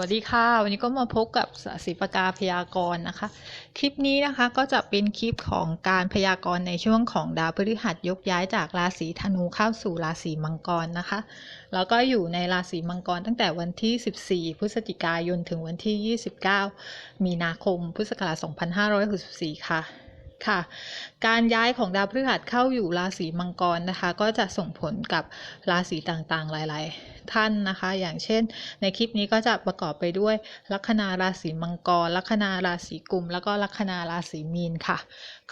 วัสดีค่ะ วันนี้ก็มาพบกับศิปกาพยากรณ์นะคะ คลิปนี้นะคะก็จะเป็นคลิปของการพยากรณ์ในช่วงของดาวพฤหัสยกย้ายจากราศีธนูเข้าสู่ราศีมังกรนะคะ แล้วก็อยู่ในราศีมังกรตั้งแต่วันที่ 14 พฤศจิกายนถึงวันที่ 29 มีนาคม พุทธศักราช 2564 ค่ะ ค่ะ การย้ายของดาวพฤหัสเข้าอยู่ราศีมังกรนะคะ ก็จะส่งผลกับราศีต่างๆ หลายๆ ท่านนะคะ อย่างเช่น ในคลิปนี้ก็จะประกอบไปด้วย ลัคนาราศีมังกร ลัคนาราศีกุม แล้วก็ลัคนาราศีมีนค่ะ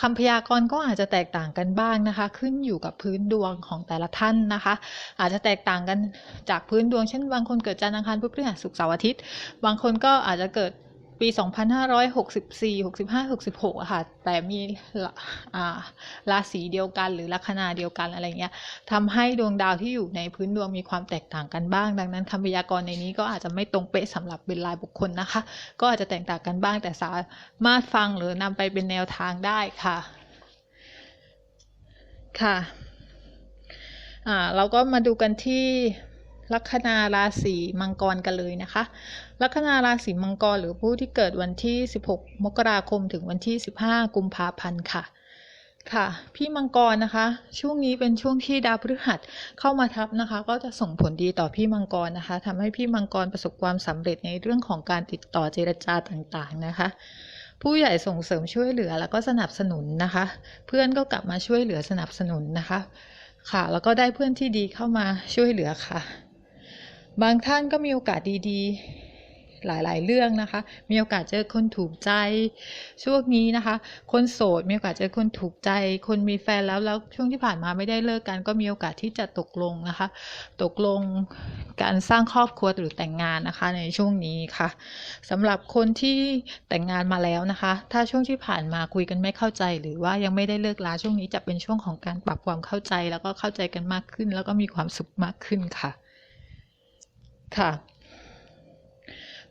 คำพยากรณ์ก็อาจจะแตกต่างกันบ้างนะคะ ขึ้นอยู่กับพื้นดวงของแต่ละท่านนะคะ อาจจะแตกต่างกันจากพื้นดวง เช่น บางคนเกิดจันทร์อังคารพุธพฤหัสศุกร์เสาร์อาทิตย์ บางคนก็อาจจะเกิด ปี 2564 65 66อะค่ะ แต่มีราศีเดียวกันหรือลัคนาเดียวกันอะไรเงี้ยทำให้ดวงดาวที่อยู่ในพื้นดวงมีความแตกต่างกันบ้าง ดังนั้นคำพยากรณ์ในนี้ก็อาจจะไม่ตรงเป๊ะสำหรับเป็นรายบุคคลนะคะ ก็อาจจะแตกต่างกันบ้าง แต่สามารถฟังหรือนำไปเป็นแนวทางได้ค่ะ ค่ะ อ่าเราก็มาดูกันที่ ลัคนาราศีมังกรกันเลยนะคะ ลัคนาราศีมังกรหรือผู้ที่เกิดวันที่ 16 มกราคมถึงวันที่ 15 กุมภาพันธ์ค่ะค่ะ พี่มังกรนะคะ ช่วงนี้เป็นช่วงที่ดาวพฤหัสเข้ามาทับนะคะ ก็จะส่งผลดีต่อพี่มังกรนะคะทำให้พี่มังกรประสบความสำเร็จในเรื่องของการติดต่อเจรจาต่างๆนะคะ ผู้ใหญ่ส่งเสริมช่วยเหลือแล้วก็สนับสนุนนะคะ เพื่อนก็กลับมาช่วยเหลือสนับสนุนนะคะ ค่ะ แล้วก็ได้เพื่อนที่ดีเข้ามาช่วยเหลือค่ะ บางท่านก็มีโอกาสดีๆ หลายๆ เรื่องนะคะ มีโอกาสเจอคนถูกใจ ช่วงนี้นะคะ คนโสดมีโอกาสเจอคนถูกใจ คนมีแฟนแล้วแล้วช่วงที่ผ่านมาไม่ได้เลิกกัน ก็มีโอกาสที่จะตกลงนะคะ ตกลงการสร้างครอบครัวหรือแต่งงานนะคะ ในช่วงนี้ค่ะสำหรับคนที่แต่งงานมาแล้วนะคะ ถ้าช่วงที่ผ่านมาคุยกันไม่เข้าใจ หรือว่ายังไม่ได้เลิกลาช่วงนี้จะเป็นช่วงของการปรับความเข้าใจ แล้วก็เข้าใจกันมากขึ้น แล้วก็มีความสุขมากขึ้นค่ะ ค่ะ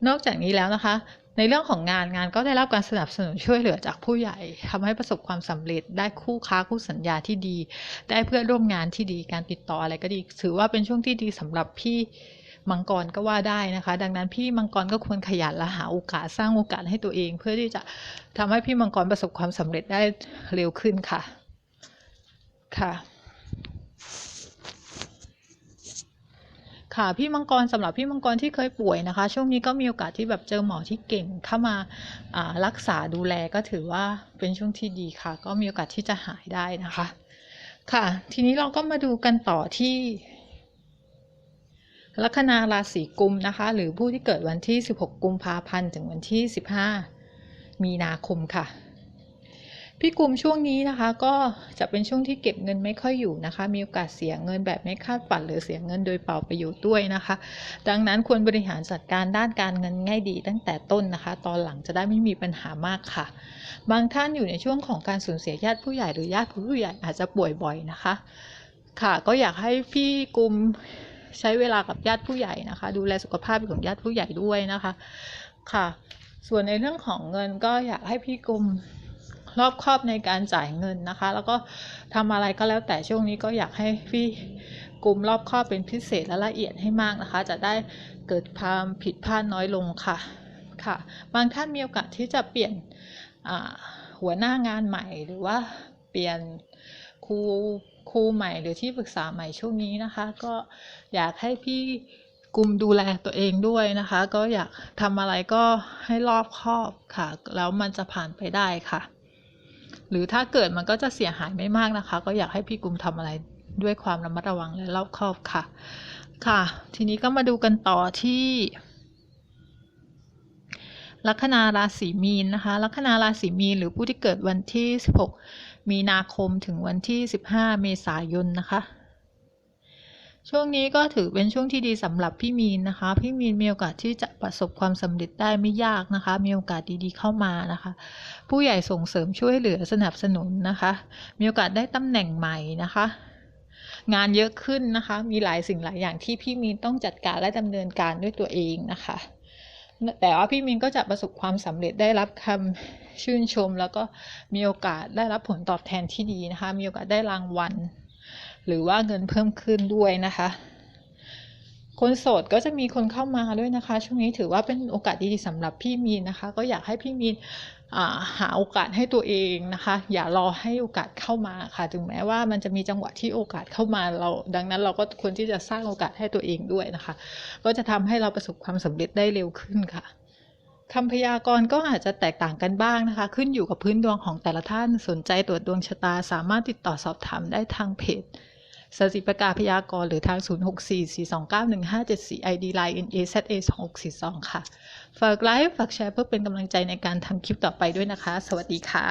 นอกจากนี้แล้วนะคะ ในเรื่องของงานงานก็ได้รับการสนับสนุนช่วยเหลือจากผู้ใหญ่ทำให้ประสบความสำเร็จได้คู่ค้าคู่สัญญาที่ดี ได้เพื่อนร่วมงานที่ดีการติดต่ออะไรก็ดี ถือว่าเป็นช่วงที่ดีสำหรับพี่มังกรก็ว่าได้นะคะ ดังนั้นพี่มังกรก็ควรขยันและหาโอกาสสร้างโอกาสให้ตัวเอง เพื่อที่จะทำให้พี่มังกรประสบความสำเร็จได้เร็วขึ้นค่ะ ค่ะ ค่ะพี่มังกรสำหรับพี่มังกรที่เคยป่วยนะคะ ช่วงนี้ก็มีโอกาสที่แบบเจอหมอที่เก่งเข้ามารักษาดูแลก็ถือว่าเป็นช่วงที่ดีค่ะ ก็มีโอกาสที่จะหายได้นะคะ ค่ะ ทีนี้เราก็มาดูกันต่อที่ลัคนาราศีกุมนะคะ หรือผู้ที่เกิดวันที่ 16 กุมภาพันธ์ถึงวันที่ 15 มีนาคมค่ะ พี่กลุ่มช่วงนี้นะคะ ก็จะเป็นช่วงที่เก็บเงินไม่ค่อยอยู่นะคะ มีโอกาสเสียเงินแบบไม่คาดฝันหรือเสียเงินโดยเปล่าประโยชน์ด้วยนะคะ ดังนั้นควรบริหารจัดการด้านการเงินง่ายดีตั้งแต่ต้นนะคะ ตอนหลังจะได้ไม่มีปัญหามากค่ะ บางท่านอยู่ในช่วงของการสูญเสียญาติผู้ใหญ่หรือญาติผู้ใหญ่อาจจะป่วยบ่อยนะคะ ค่ะก็อยากให้พี่กลุ่มใช้เวลากับญาติผู้ใหญ่นะคะ ดูแลสุขภาพของญาติผู้ใหญ่ด้วยนะคะค่ะ ส่วนในเรื่องของเงินก็อยากให้พี่กลุ่ม รอบครอบในการจ่ายเงินนะคะ แล้วก็ทำอะไรก็แล้วแต่ช่วงนี้ก็อยากให้พี่กลุ่มรอบครอบเป็นพิเศษและละเอียดให้มากนะคะ จะได้เกิดความผิดพลาดน้อยลงค่ะค่ะ บางท่านมีโอกาสที่จะเปลี่ยนหัวหน้างานใหม่ หรือว่าเปลี่ยนครูครูใหม่หรือที่ปรึกษาใหม่ช่วงนี้นะคะ ก็อยากให้พี่กลุ่มดูแลตัวเองด้วยนะคะ ก็อยากทำอะไรก็ให้รอบคอบค่ะ แล้วมันจะผ่านไปได้ค่ะ หรือถ้าเกิดมันก็จะเสียหายไม่มากนะคะ ก็อยากให้พี่กุมทำอะไรด้วยความระมัดระวังและรอบคอบค่ะ ค่ะ ทีนี้ก็มาดูกันต่อที่ลัคนาราศีมีนนะคะ ลัคนาราศีมีนหรือผู้ที่เกิดวันที่ 16 มีนาคมถึงวันที่ 15 เมษายนนะคะ ช่วงนี้ก็ถือเป็นช่วงที่ดีสำหรับพี่มีนนะคะ พี่มีนมีโอกาสที่จะประสบความสำเร็จได้ไม่ยากนะคะ มีโอกาสดีๆเข้ามานะคะ ผู้ใหญ่ส่งเสริมช่วยเหลือสนับสนุนนะคะ มีโอกาสได้ตำแหน่งใหม่นะคะ งานเยอะขึ้นนะคะ มีหลายสิ่งหลายอย่างที่พี่มีนต้องจัดการและดำเนินการด้วยตัวเองนะคะ แต่ว่าพี่มินก็จะประสบความสำเร็จได้รับคำชื่นชม แล้วก็มีโอกาสได้รับผลตอบแทนที่ดีนะคะ มีโอกาสได้รางวัล หรือว่าเงินเพิ่มขึ้นด้วยนะคะ คนโสดก็จะมีคนเข้ามาด้วยนะคะ ช่วงนี้ถือว่าเป็นโอกาสดีๆสำหรับพี่มีนนะคะ ก็อยากให้พี่มีนาหาโอกาสให้ตัวเองนะคะ อย่ารอให้โอกาสเข้ามาค่ะ ถึงแม้ว่ามันจะมีจังหวะที่โอกาสเข้ามาเรา ดังนั้นเราก็ควรที่จะสร้างโอกาสให้ตัวเองด้วยนะคะ ก็จะทำให้เราประสบความสำเร็จได้เร็วขึ้นค่ะคำพยากรณ์ก็อาจจะแตกต่างกันบ้างนะคะ ขึ้นอยู่กับพื้นดวงของแต่ละท่านสนใจตรวจดวงชะตา สามารถติดต่อสอบถามได้ทางเพจ สสิประกาพยากรณ์หรือทาง 0644291574 ID Line NAZA 2642 ค่ะ ฝากไลค์ฝากแชร์เพื่อเป็นกำลังใจในการทำคลิปต่อไปด้วยนะคะ สวัสดีค่ะ